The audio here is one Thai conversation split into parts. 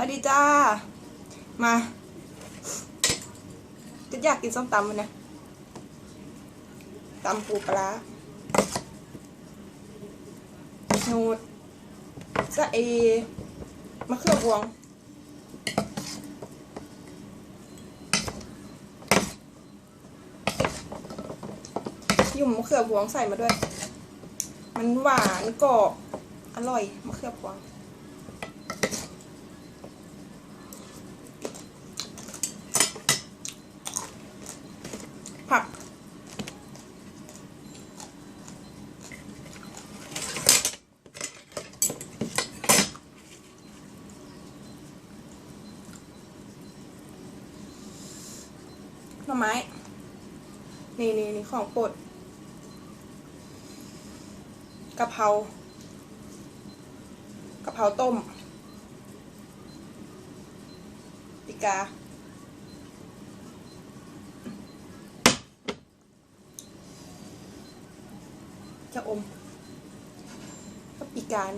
วัสดีจ้า มาจะอยากกินส้มตำมันนะตำปูปลาร้าโนดสะเอมะเขือพวงยุ่มมะเขือพวงใส่มาด้วย มันหวานกรอบ อร่อยมะเขือพวง ผัก หน่อไม้ นี่นี่นี่ ของโปรดกะเพรากะเพราต้มปิกา จะอมกับปีการ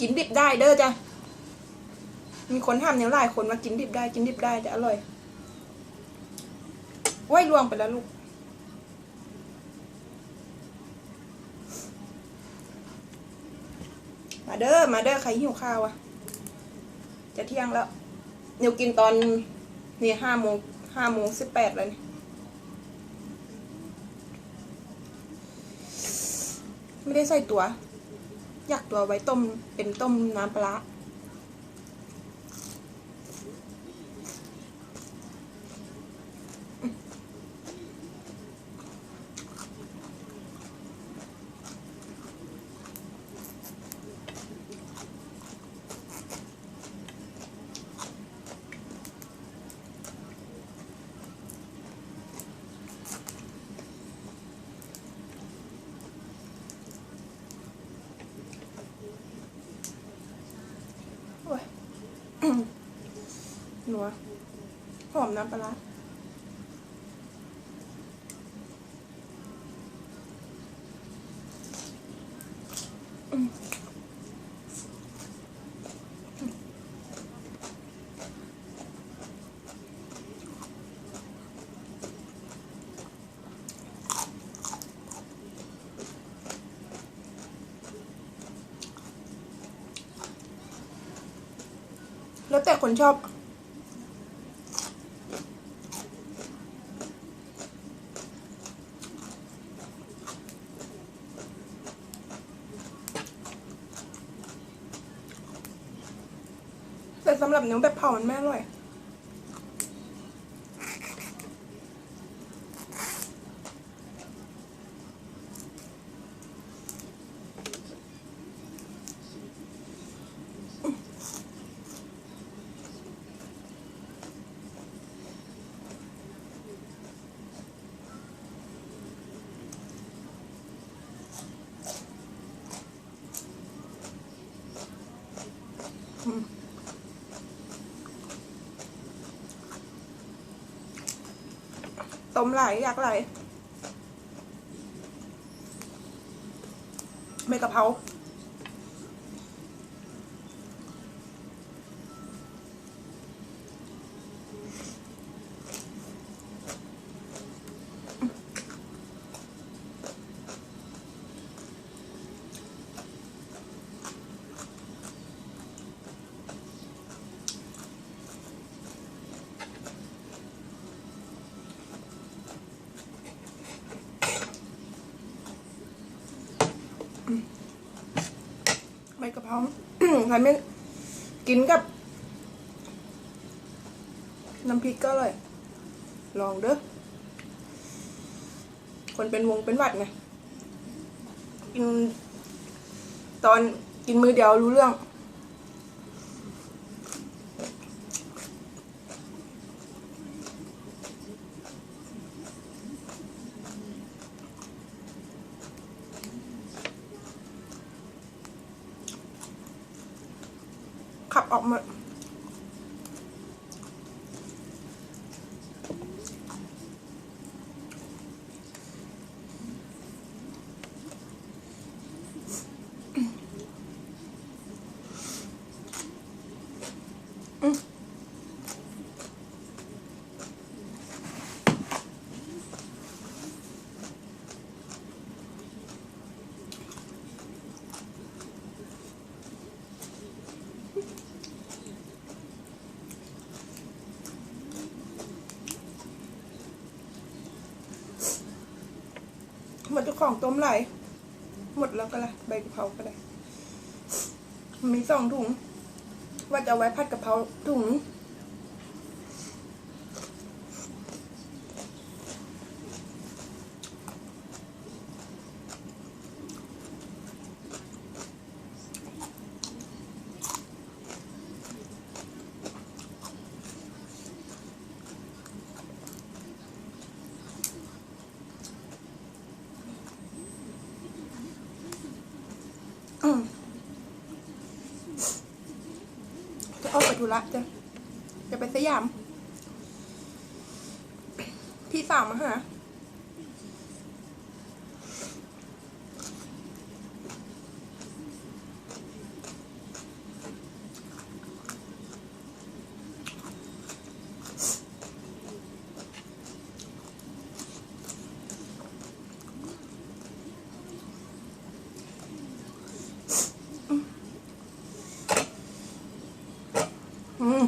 กินดิบได้เด้อจ้ะ มีคนทำเนี่ยหลายคนมากินดิบได้ กินดิบได้จะอร่อยไว้รวงไปแล้วลูก มาเด้อมาเด้อใครหิวข้าวอะจะเที่ยงแล้วเดี๋ยวกินตอนนี่ห้าโมงห้าโมงสิบแปดแล้วนี่ไม่ได้ใส่ตัว อยากตัวไว้ต้มเป็นต้มน้ำปลา นัวหอมน้ำปลาร้าแล้วแต่คนชอบ แต่สำหรับเนื้อแบบเผามันไม่อร่อย ต้มไหลอยากไหลายไม่กะเพรา ไม่กะเพราใครไม่กินกับ น้ำพริกก็เลย ลองเด้อคนเป็นวงเป็นหวัดไงกินตอนกินมือเดียวรู้เรื่อง ออกมา เจ้าของต้มไหลหมดแล้วก็ละใบกะเพราก็ได้มีสองถุง ว่าจะไว้ผัดกะเพราถุง จะออกไปธุระจะจะไปสยาม พี่สาวมาหา อืม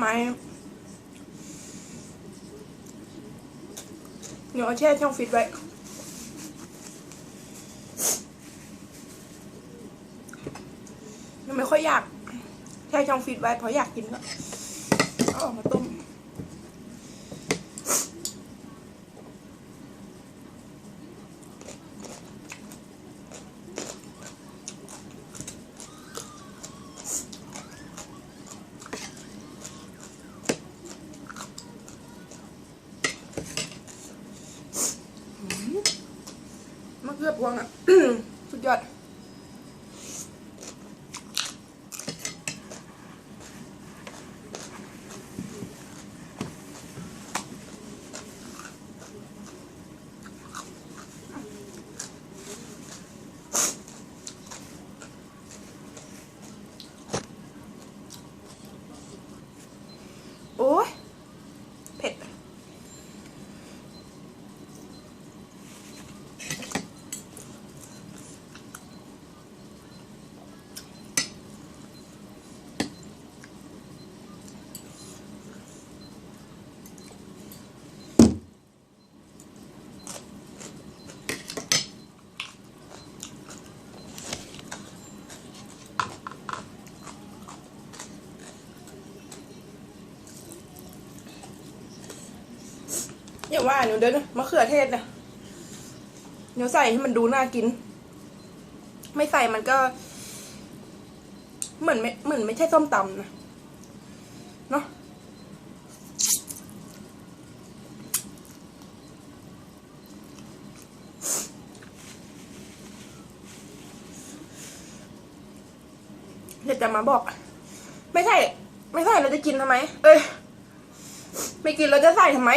หน่อไมเดี๋ยวแช่ช่องฟิตไว้มันไม่ค่อยอยากแช่ช่องฟิตไว้เพราะอยากกินก็เอาออกมาต้ม มะเขือพวงอะ สุดยอด อย่าว่าหนูเด้อมะเขือเทศนะเดี๋ยวใส่ให้มันดูน่ากิน ไม่ใส่มันก็ เหมือนไม่เหมือนไม่ใช่ส้มตำนะเนาะเดี๋ยวจะมาบอก ไม่ใช่ ไม่ใส่เราจะกินทำไม เอ้ย ไม่กินเราจะใส่ทำไม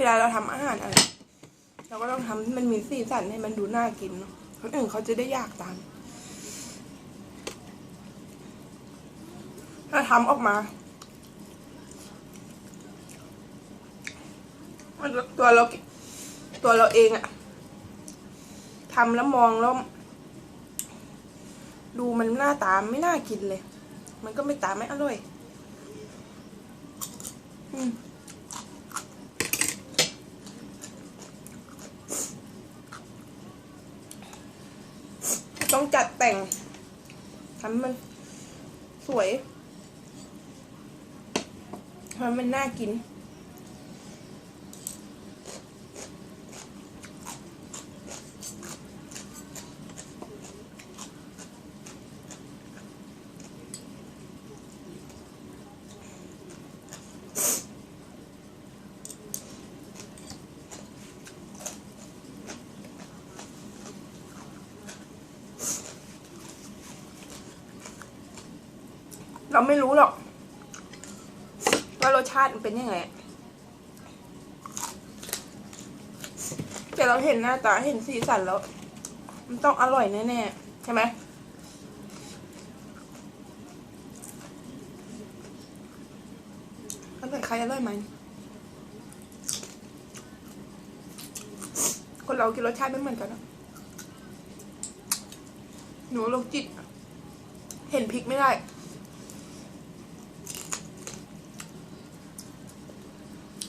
เวลาเราทำอาหารอะไร เราก็ต้องทำให้มันมีสีสันให้มันดูน่ากินเนาะคนอื่นเขาจะได้อยากตามถ้าทำออกมาตัวเราตัวเราเองอะทำแล้วมองแล้ว ดูมันหน้าตามไม่น่ากินเลย มันก็ไม่ตามไม่อร่อย อืม ต้องจัดแต่งทำมันสวยทำมันน่ากิน เราไม่รู้หรอกว่ารสชาติมันเป็นยังไง แต่เราเห็นหน้าตาเห็นสีสันแล้ว มันต้องอร่อยแน่ๆใช่ไหมอร่อยใครอร่อยไหมคนเรากินรสชาติไม่เหมือนกันอะหนูโรคจิต เห็นพริกไม่ได้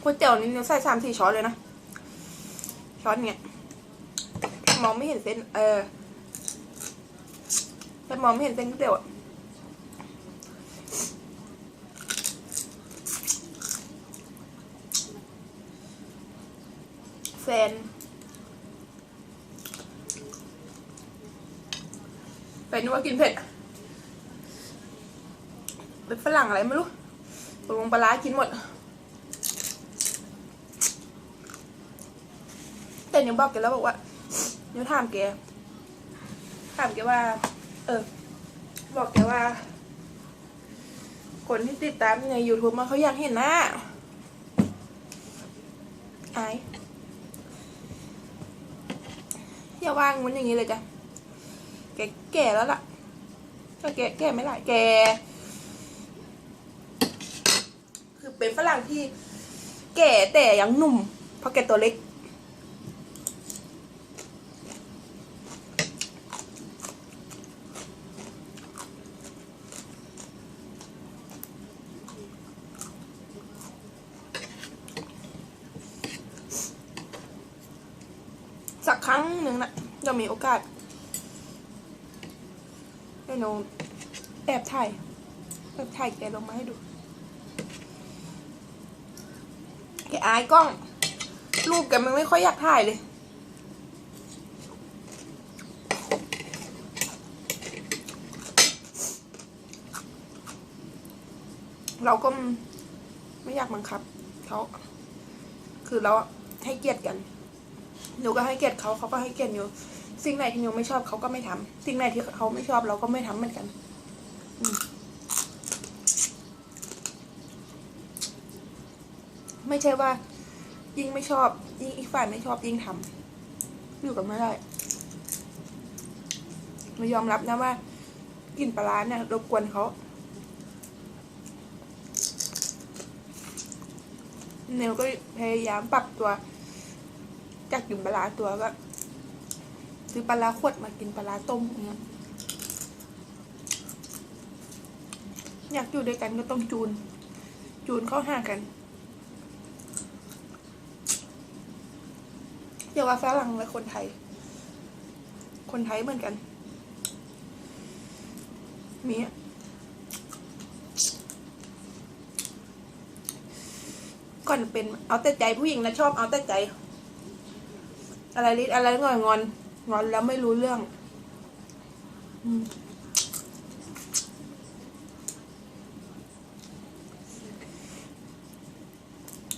ก๋วยเตี๋ยวนี่เนี่ยใส่สามสี่ช้อนเลยนะช้อนเนี่ยมองไม่เห็นเส้น เออแต่มองไม่เห็นเส้นก๋วยเตี๋ยวอะแฟนแฟนนึกว่ากินเผ็ดเป็นฝรั่งอะไรไม่รู้ตกลงปลาร้ากินหมด แต่นิวบอกแกแล้วบอกว่านิวถามแกถามแกว่า เออ บอกแกว่า คนที่ติดตามใน YouTube มาเขาอยากเห็นหน้าไออย่าว่างมันอย่างนี้เลยจ้ะแกแก่แล้วล่ะก็แกแก่ไม่ได้แก คือเป็นฝรั่งที่แก่แต่ยังหนุ่ม เพราะแกตัวเล็ก สักครั้งหนึ่งนะจะมีโอกาสให้น้องแอบถ่ายแอบถ่ายแกลงมาให้ดูแกอายกล้อง รูปแกมันไม่ค่อยอยากถ่ายเลยเราก็ไม่อยากบังคับเขาคือเราให้เกียรติกัน หนูก็ให้เกียรติเขาเขาก็ให้เกียรติหนูสิ่งไหนที่หนูไม่ชอบเขาก็ไม่ทำสิ่งไหนที่เขาไม่ชอบเราก็ไม่ทำเหมือนกันไม่ใช่ว่า ยิ่งไม่ชอบ ยิ่งอีกฝ่ายไม่ชอบยิ่งทำอยู่กันไม่ได้เรายอมรับนะว่ากลินปลาร้าเนี่ยรบกวนเขาเนวก็พยายามปรับตัว จากกินปลาตัวก็ซื้อปลาขวดมากินปลาต้มอยางเงี้ยอยากอยู่ด้วยกันก็ต้องจูน จูนเข้าหากันเดี๋ยวว่าฝรั่งและคนไทย คนไทยเหมือนกันมีก่อนเป็นเอาแต่ใจผู้หญิงนะชอบเอาแต่ใจ อะไรลิดอะไรงอนงอนงอนแล้วไม่รู้เรื่อง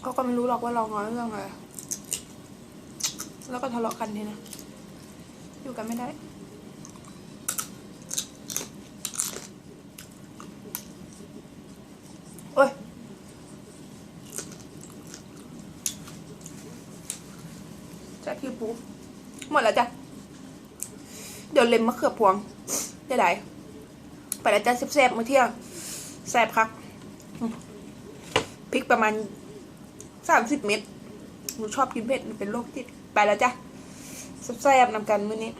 เขาก็ไม่รู้หรอกว่าเรางอนเรื่องอะไรแล้วก็ทะเลาะกันทีนะอยู่กันไม่ได้ ที่ปูหมดแล้วจ้ะ เดี๋ยวเล็มมะเขือพวงได้ไหนไปแล้วจ้ะแซ่บๆมื้อเที่ยงแซ่บครับพริกประมาณสามสิบเม็ดหนูชอบกินเผ็ดเป็นโรคจิตไปแล้วจ้ะแซ่บๆนำกันมื้อนี้